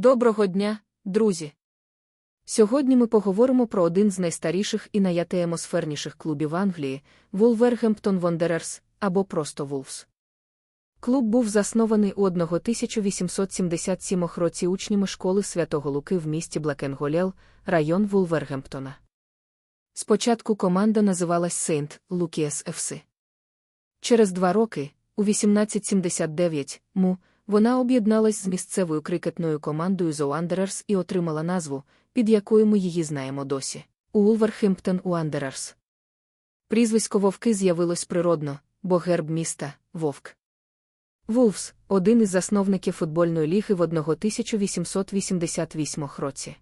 Доброго дня, друзі! Сьогодні ми поговоримо про один з найстаріших і найатемосферніших клубів Англії Wolverhampton Wanderers або просто Wolves. Клуб був заснований у 1877 році учнями школи Святого Луки в місті Блекенголєл, район Вулвергемптона. Спочатку команда називалась Сейнт Лукіас ФС. Через два роки, у 1879 му, вона об'єдналась з місцевою крикетною командою Wanderers і отримала назву, під якою ми її знаємо досі Улверхемптон Wanderers. Прізвисько вовки з'явилось природно, бо герб міста вовк. Вулфс один із засновників футбольної ліги в 1888 році.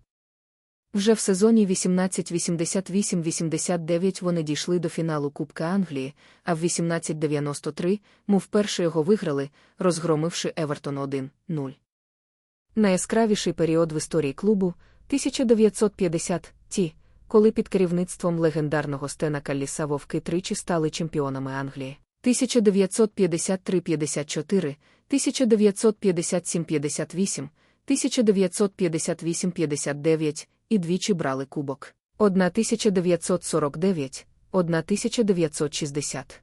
Вже в сезоні 1888-89 вони дійшли до фіналу Кубка Англії, а в 1893 му вперше його виграли, розгромивши Евертон 1-0. Найяскравіший період в історії клубу 1950 ті, коли під керівництвом легендарного Стена Калліса вовки тричі стали чемпіонами Англії. 1953-54, 1957-58, 1958-59 і двічі брали кубок. 1949, 1960.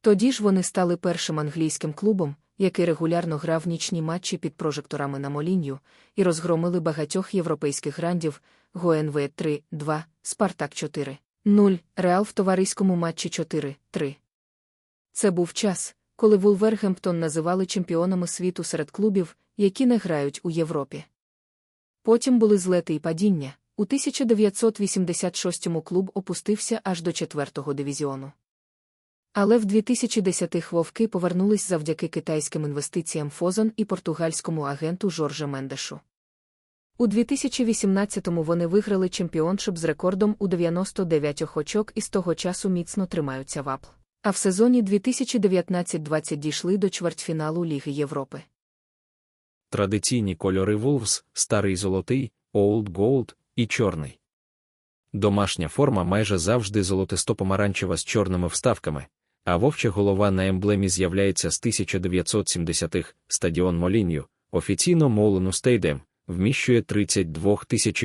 Тоді ж вони стали першим англійським клубом, який регулярно грав нічні матчі під прожекторами на Молінью, і розгромили багатьох європейських грандів ГОНВ 3-2, Спартак 4-0, Реал в товариському матчі 4-3. Це був час, коли Вулвергемптон називали чемпіонами світу серед клубів, які не грають у Європі. Потім були злети і падіння. У 1986-му клуб опустився аж до четвертого дивізіону. Але в 2010-х вовки повернулись завдяки китайським інвестиціям Фозан і португальському агенту Жорже Мендешу. У 2018-му вони виграли чемпіоншип з рекордом у 99 очок і з того часу міцно тримаються в АПЛ. А в сезоні 2019-20 дійшли до чвертьфіналу Ліги Європи. Традиційні кольори Wolves – старий золотий, Old Gold і чорний. Домашня форма майже завжди золотисто-помаранчева з чорними вставками, а вовча голова на емблемі з'являється з 1970-х стадіон Молінью, офіційно Молену Стейдем, вміщує 32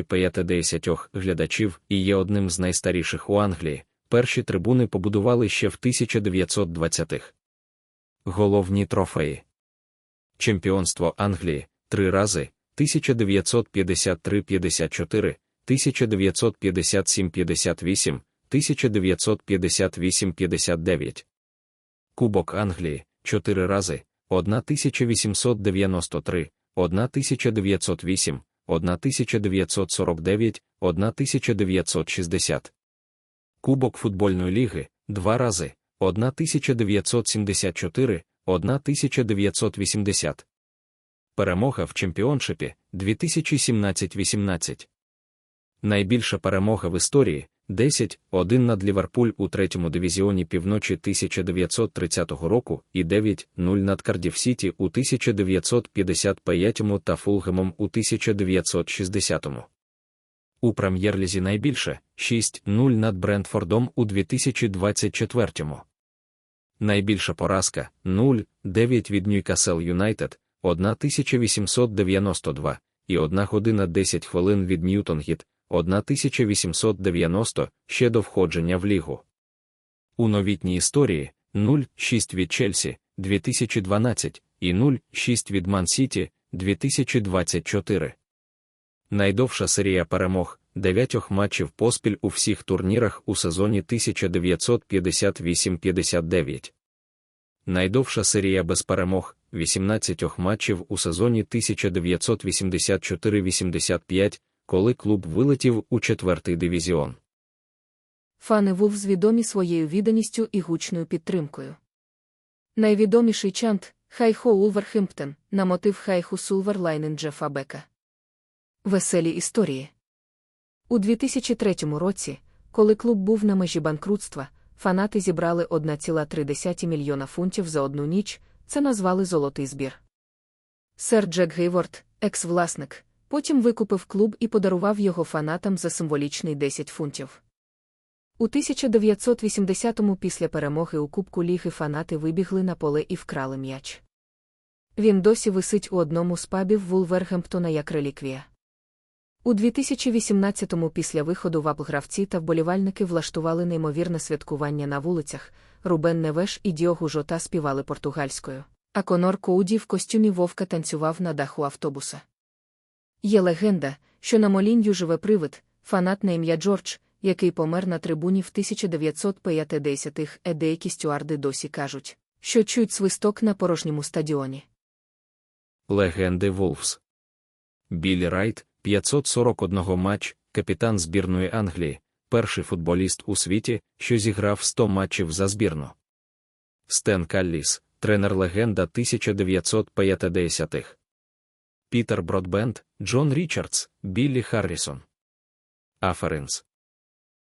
50 глядачів і є одним з найстаріших у Англії. Перші трибуни побудували ще в 1920-х. Головні трофеї. Чемпіонство Англії три рази 1953-54, 1957-58, 1958-59. Кубок Англії чотири рази 1893, 1908, 1949, 1960. Кубок футбольної ліги два рази 1974, 1980. Перемога в чемпіоншипі 2017-18. Найбільша перемога в історії 10-1 над Ліверпуль у третьому дивізіоні півночі 1930 року і 9-0 над Кардів Сіті у 1955 та Фулгемом у 1960. У прем'єр-лізі найбільше 6-0 над Брентфордом у 2024. Найбільша поразка 0-9 від Ньюкасел Юнайтед 1892 і 1 година 10 хвилин від Ньютонгіт 1890 ще до входження в лігу. У новітній історії 0-6 від Челсі 2012 і 0-6 від Ман-Сіті 2024. Найдовша серія перемог 9 матчів поспіль у всіх турнірах у сезоні 1958-59. Найдовша серія без перемог 18 матчів у сезоні 1984-85, коли клуб вилетів у четвертий дивізіон. Фани Вулфс відомі своєю відданістю і гучною підтримкою. Найвідоміший чант Хайхо Улверхемптон на мотив Хайху Сулверлайнен Джефа Бека. Веселі історії. У 2003 році, коли клуб був на межі банкрутства, фанати зібрали 1,3 мільйона фунтів за одну ніч, це назвали Золотий збір. Сер Джек Гейворд, екс-власник, потім викупив клуб і подарував його фанатам за символічний 10 фунтів. У 1980-му після перемоги у Кубку Ліги фанати вибігли на поле і вкрали м'яч. Він досі висить у одному з пабів Вулвергемптона як реліквія. У 2018-му після виходу в гравці та вболівальники влаштували неймовірне святкування на вулицях. Рубен Невеш і Діогу Жота співали португальською, а Конор Коуді в костюмі вовка танцював на даху автобуса. Є легенда, що на Молінью живе привид, фанат на ім'я Джордж, який помер на трибуні в 1950-х, е деякі стюарди досі кажуть, що чують свисток на порожньому стадіоні. Легенди Волфс. Біллі Райт, 541 матч, капітан збірної Англії, перший футболіст у світі, що зіграв 100 матчів за збірну. Стен Калліс, тренер-легенда 1950-х. Пітер Бродбенд, Джон Річардс, Біллі Харрісон. Аференс.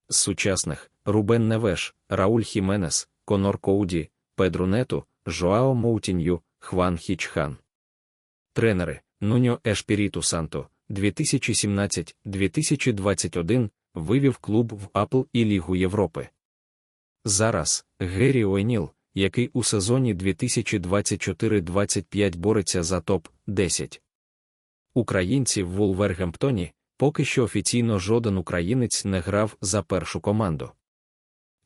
З сучасних Рубен Невеш, Рауль Хіменес, Конор Коуді, Педру Нету, Жоао Моутінью, Хван Хічхан. Тренери Нуньо Ешпіріту Санто 2017-2021 вивів клуб в Апл і Лігу Європи. Зараз Геррі Ойніл, який у сезоні 2024-25 бореться за топ-10. Українці в Вулвергемптоні поки що офіційно жоден українець не грав за першу команду.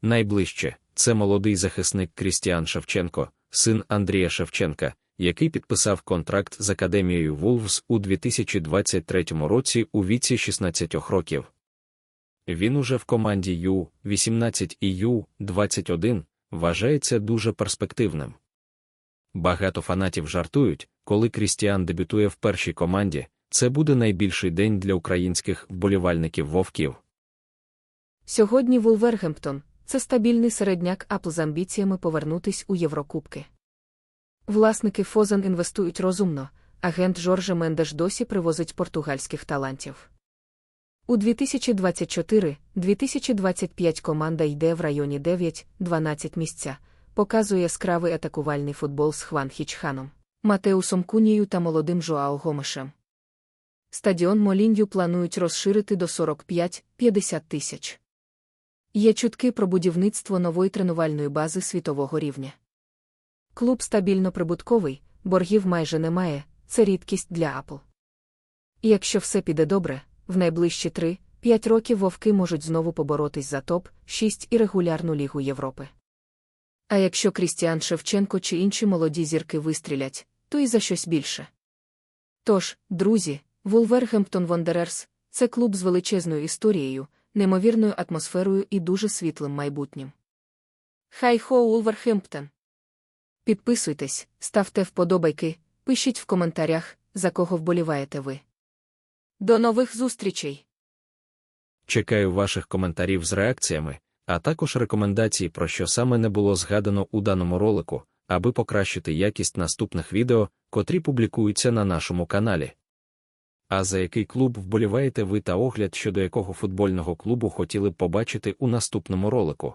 Найближче це молодий захисник Крістіан Шевченко, син Андрія Шевченка, який підписав контракт з академією Вулвс у 2023 році у віці 16 років. Він уже в команді Ю-18 і Ю-21 вважається дуже перспективним. Багато фанатів жартують, коли Крістіан дебютує в першій команді, це буде найбільший день для українських вболівальників вовків. Сьогодні Вулвергемптон це стабільний середняк Апл з амбіціями повернутись у Єврокубки. Власники Фозан інвестують розумно, агент Жорже Мендеш досі привозить португальських талантів. У 2024-2025 команда йде в районі 9-12 місця, показує яскравий атакувальний футбол з Хван Хічханом, Матеусом Кунією та молодим Жоао Гомешем. Стадіон Молінью планують розширити до 45-50 тисяч. Є чутки про будівництво нової тренувальної бази світового рівня. Клуб стабільно прибутковий, боргів майже немає, це рідкість для. І якщо все піде добре, в найближчі 3-5 років вовки можуть знову поборотись за топ-6 і регулярну Лігу Європи. А якщо Крістіан Шевченко чи інші молоді зірки вистрілять, то і за щось більше. Тож, друзі, Вулвергемптон Вондерерс це клуб з величезною історією, неймовірною атмосферою і дуже світлим майбутнім. Хай хо Вулвергемптон! Підписуйтесь, ставте вподобайки, пишіть в коментарях, за кого вболіваєте ви. До нових зустрічей! Чекаю ваших коментарів з реакціями, а також рекомендацій, про що саме не було згадано у даному ролику, аби покращити якість наступних відео, котрі публікуються на нашому каналі. А за який клуб вболіваєте ви та огляд щодо якого футбольного клубу хотіли б побачити у наступному ролику?